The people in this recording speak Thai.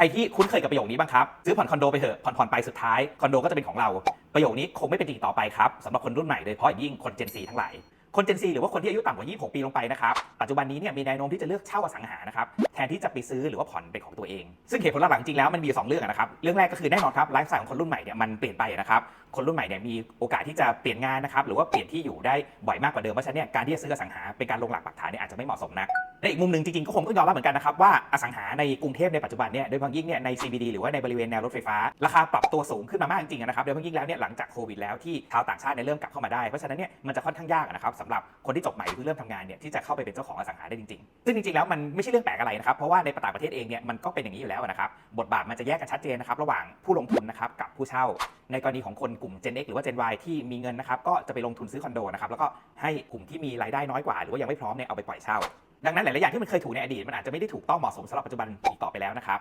ใครที่คุ้นเคยกับประโยคนี้บ้างครับ ซื้อผ่อนคอนโดไปเถอะผ่อนผ่อนไปสุดท้ายคอนโดก็จะเป็นของเรา ประโยคนี้คงไม่เป็นจริงต่อไปครับสำหรับคนรุ่นใหม่โดยเฉพาะอย่างยิ่งคน Gen Z ทั้งหลายคน Gen Z หรือว่าคนที่อายุต่ำกว่า 26 ปีลงไปนะครับ ปัจจุบันนี้เนี่ยมีแนวโน้มที่จะเลือกเช่าอสังหานะครับ แทนที่จะไปซื้อหรือว่าผ่อนเป็นของตัวเอง ซึ่งเหตุผลหลักๆจริงๆแล้วมันมีอยู่สองเรื่องนะครับ เรื่องแรกก็คือแน่นอนครับไลฟ์สไตล์ของคนรุ่นใหม่เนี่ยมันเปลี่ยนไปนะครับ คนรุ่นใหม่เนี่ยมีโอกาสที่จะเปลี่ยนงานนะครับ หรือว่าเปลี่ยนที่อยู่ได้บ่อยมากกว่าเดิม เพราะฉะนั้นเนี่ยการที่จะซื้ออสังหาเป็นการลงหลักปักฐานเนี่ยอาจจะไม่เหมาะสมนัก ในอีกมุมหนึ่งจริงๆก็คงต้องยอมรับเหมือนกันนะครับว่าอสังหาในกรุงเทพในปัจจุบันเนี่ยโดยเฉพาะยิ่งเนี่ยใน CBD หรือว่าในบริเวณแนวรถไฟฟ้า ราคาปรับตัวสูงขึ้นมามากจริงๆนะครับโดยเฉพาะยิ่งแล้วเนี่ยหลังจากโควิดแล้วที่ชาวต่างชาติเนี่ยเริ่มกลับเข้ามาได้เพราะฉะนั้นเนี่ยมันจะค่อนข้างยากนะครับสำหรับคนที่จบใหม่หรือเพิ่งเริ่มทำงานเนี่ยที่จะเข้าไปเป็นเจ้าของอสังหาได้จริงๆซึ่งจริงๆแล้วมันไม่ใช่เรื่องแปลกอะไรนะครับเพราะว่าในต่างประเทศเองเนี่ยมันก็เป็นอย่างนี้อยู่แล้วนะครับบทบาทมันจะแยกกันชัดเจนนะครับระหว่างผู้ลงทุนนะครับกับผู้เช่า ในกรณีของคนกลุ่ม Gen X หรือว่า Gen Y ที่มีเงินนะครับก็จะไปลงทุนซื้อคอนโดนะครับแล้วก็ให้กลุ่มที่มีรายได้น้อยกว่า หรือว่ายังไม่พร้อมเนี่ยเอาไปปล่อยเช่า ดังนั้นหลาย ๆ อย่างที่มันเคยถูกในอดีตมันอาจจะไม่ได้ถูกต้องเหมาะสมสำหรับปัจจุบันอีกต่อไปแล้วนะครับ